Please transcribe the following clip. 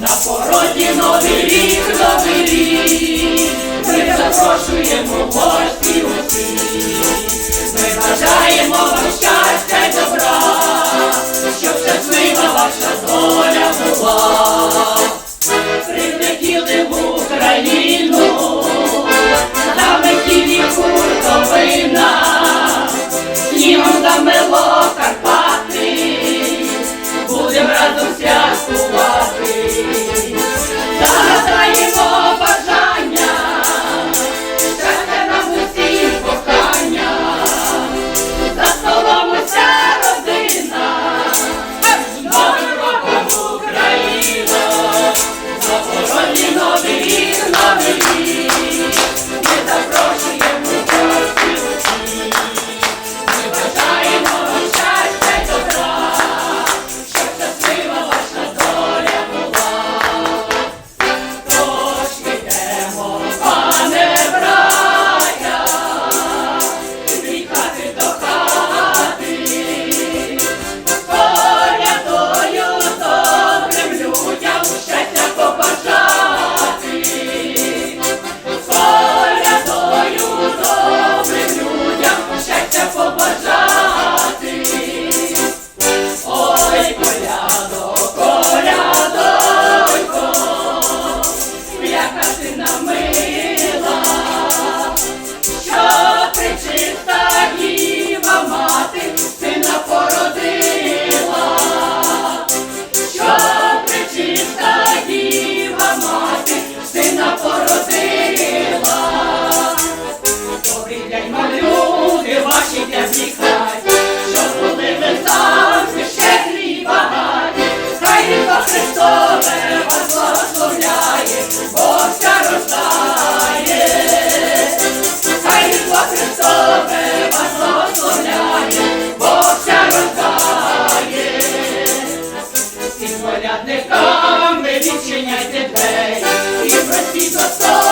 На породі новий рік, новий рік, ми запрошуємо гості усіх, ми бажаємо вам щастя добра, щоб щаслива ваша доля була. Прилетіли вічення дітей і просіть Господь.